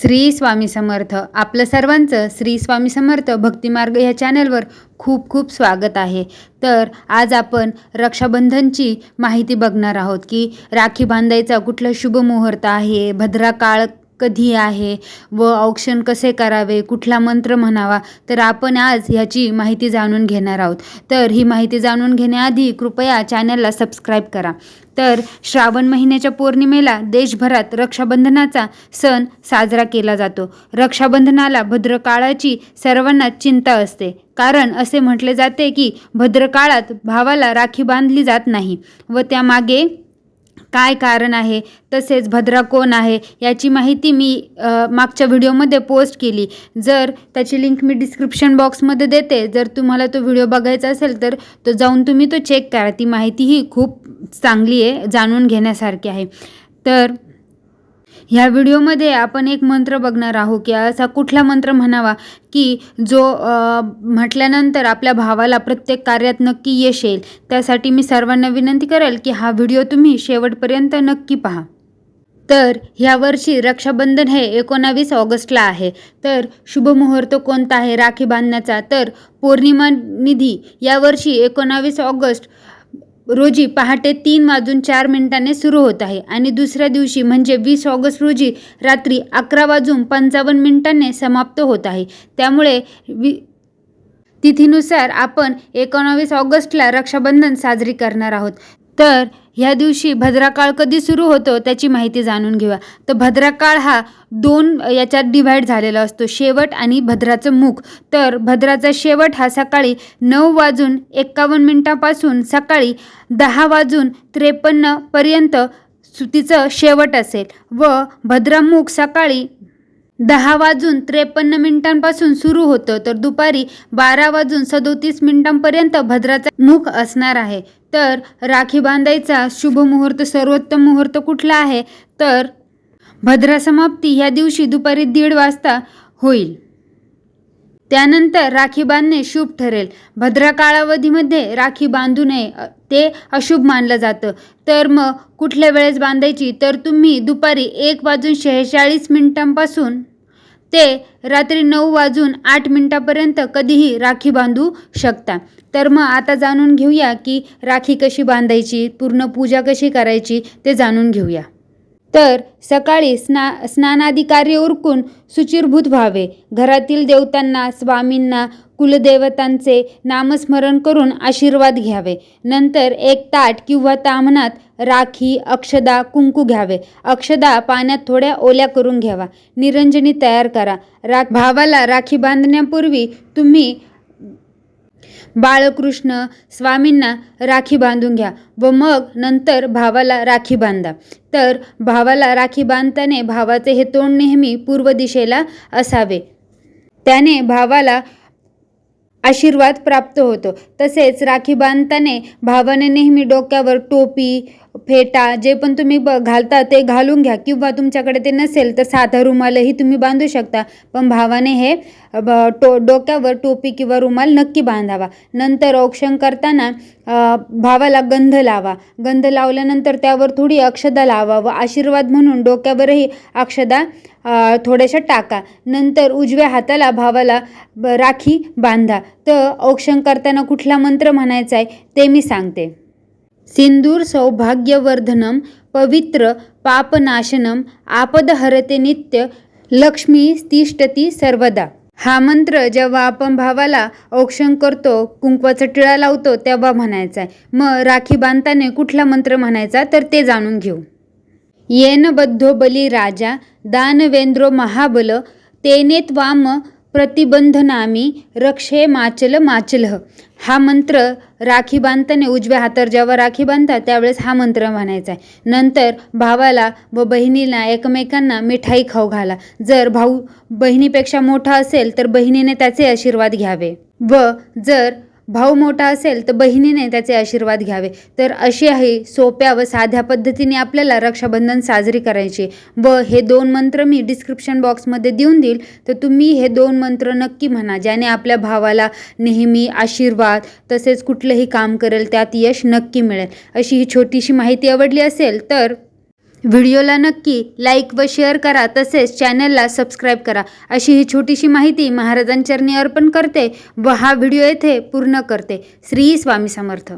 श्री स्वामी समर्थ. आपलं सर्वांचं श्री स्वामी समर्थ भक्तिमार्ग ह्या चॅनलवर खूप खूप स्वागत आहे. तर आज आपण रक्षाबंधनची माहिती बघणार आहोत की राखी बांधायचा कुठला शुभ मुहूर्त आहे भद्रा काळ कधी आहे व औक्षण कसे करावे कुठला मंत्र म्हणावा तर आपण आज ह्याची माहिती जाणून घेणार आहोत. तर ही माहिती जाणून घेण्याआधी कृपया चॅनलला सबस्क्राईब करा. तर श्रावण महिन्याच्या पौर्णिमेला देशभरात रक्षाबंधनाचा सण साजरा केला जातो. रक्षाबंधनाला भद्रकाळाची सर्वांना चिंता असते. कारण असे म्हटले जाते की भद्रकाळात भावाला राखी बांधली जात नाही व त्यामागे काय कारण आहे तसेच भद्रा कोण आहे याची माहिती मी मागच्या व्हिडिओमध्ये पोस्ट केली. जर त्याची लिंक मी डिस्क्रिप्शन बॉक्समध्ये देते जर तुम्हाला तो व्हिडिओ बघायचा असेल तर तो जाऊन तुम्ही तो चेक करा. ती माहिती ही खूप चांगली आहे जाणून घेण्यासारखी आहे. तर ह्या व्हिडिओमध्ये आपण एक मंत्र बघणार आहोत की असा कुठला मंत्र म्हणावा की जो म्हटल्यानंतर आपल्या भावाला प्रत्येक कार्यात नक्की यश येईल. त्यासाठी मी सर्वांना विनंती करेल की हा व्हिडिओ तुम्ही शेवटपर्यंत नक्की पहा. तर ह्या वर्षी रक्षाबंधन हे एकोणावीस ऑगस्टला आहे. तर शुभमुहूर्त कोणता आहे? राखी बांधण्याचा. तर पौर्णिमा निधी. यावर्षी एकोणावीस ऑगस्ट रोजी पहाटे तीन वाजून चार मिनिटांनी सुरू होत आहे आणि दुसऱ्या दिवशी म्हणजे वीस ऑगस्ट रोजी रात्री अकरा वाजून पंचावन्न मिनिटांनी समाप्त होत आहे. त्यामुळे वि तिथीनुसार आपण एकोणावीस ऑगस्टला रक्षाबंधन साजरी करणार आहोत. तर ह्या दिवशी भद्राकाळ कधी सुरू होतो त्याची माहिती जाणून घेऊया. तर भद्राकाळ हा दोन याच्यात डिव्हाइड झालेला असतो शेवट आणि भद्राचं मुख. तर भद्राचा शेवट हा सकाळी नऊ वाजून एक्कावन्न मिनिटापासून सकाळी दहा वाजून त्रेपन्नपर्यंत सु- तिचं शेवट असेल व भद्रामुख सकाळी दहा वाजून त्रेपन्न मिनिटांपासून सुरू होतं. तर दुपारी बारा वाजून सदोतीस मिनिटांपर्यंत भद्राचा मुख असणार आहे. तर राखी बांधायचा शुभ मुहूर्त सर्वोत्तम मुहूर्त कुठला आहे? तर भद्रा समाप्ती ह्या दिवशी दुपारी दीड वाजता होईल. त्यानंतर राखी बांधणे शुभ ठरेल. भद्रा कालावधीमध्ये राखी बांधू नये ते अशुभ मानलं जातं. तर मग कुठल्या वेळेस बांधायची? तर तुम्ही दुपारी एक वाजून शेहेचाळीस मिनिटांपासून ते रात्री नऊ वाजून आठ मिनिटापर्यंत कधीही राखी बांधू शकता. तर मग आता जाणून घेऊया की राखी कशी बांधायची पूर्ण पूजा कशी करायची ते जाणून घेऊया. तर सकाळी स्ना स्नानादी कार्य उरकून सुचिरभूत व्हावे. घरातील देवतांना स्वामींना कुलदेवतांचे नामस्मरण करून आशीर्वाद घ्यावे. नंतर एक ताट किंवा तामणात राखी अक्षदा कुंकू घ्यावे. अक्षदा पाण्यात थोड्या ओल्या करून घ्यावा. निरंजनी तयार करा. रा भावाला राखी बांधण्यापूर्वी तुम्ही बाळकृष्ण स्वामींना राखी बांधून घ्या व मग नंतर भावाला राखी बांधा. तर भावाला राखी बांधताना भावाचे हे तोंड नेहमी पूर्व दिशेला असावे. त्याने भावाला आशीर्वाद प्राप्त होतो. तसेच राखी बांधताना भावाने नेहमी डोक्यावर टोपी फेटा जे पण तुम्ही ब घालता ते घालून घ्या किंवा तुमच्याकडे ते नसेल तर साधा रुमालही तुम्ही बांधू शकता. पण भावाने हे ब टो डोक्यावर टोपी किंवा रुमाल नक्की बांधावा. नंतर औक्षण करताना भावाला गंध लावा. गंध लावल्यानंतर त्यावर थोडी अक्षदा लावा व आशीर्वाद म्हणून डोक्यावरही अक्षदा थोड्याशा टाका. नंतर उजव्या हाताला भावाला ब- राखी बांधा. तर औक्षण करताना कुठला मंत्र म्हणायचा आहे ते मी सांगते. सिंदूर सौभाग्यवर्धनम पवित्र पापनाशनम आपदहरते नित्य लक्ष्मी तिष्ठती सर्वदा. हा मंत्र जेव्हा आपण भावाला औक्षण करतो कुंकवाचा टिळा लावतो तेव्हा म्हणायचा आहे मग राखी बांधताना कुठला मंत्र म्हणायचा तर ते जाणून घेऊ. येन बद्धो बली राजा दानवेंद्रो महाबल तेने त्वाम प्रतिबंधनामी रक्षे माचल माचलह हा मंत्र राखी बांधताना उजव्या हातावर जेव्हा राखी बांधतात त्यावेळेस हा मंत्र म्हणायचा आहे. नंतर भावाला व बहिणीला एकमेकांना मिठाई खाऊ घाला. जर भाऊ बहिणीपेक्षा मोठा असेल तर बहिणीने त्याचे आशीर्वाद घ्यावे. व जर भाऊ मोठा असेल तर बहिणीने त्याचे आशीर्वाद घ्यावे. तर अशी आहे सोप्या व साध्या पद्धतीने आपल्याला रक्षाबंधन साजरी करायचे. व हे दोन मंत्र मी डिस्क्रिप्शन बॉक्समध्ये देऊन देईल. तर तुम्ही हे दोन मंत्र नक्की म्हणा ज्याने आपल्या भावाला नेहमी आशीर्वाद तसेच कुठलंही काम करेल त्यात यश नक्की मिळेल. अशी ही छोटीशी माहिती आवडली असेल तर व्हिडिओला नक्की लाईक व शेअर करा तसेच चॅनलला सबस्क्राईब करा. अशी ही छोटीशी माहिती महाराजांचरणी अर्पण करते व हा व्हिडिओ येथे पूर्ण करते. श्री स्वामी समर्थ.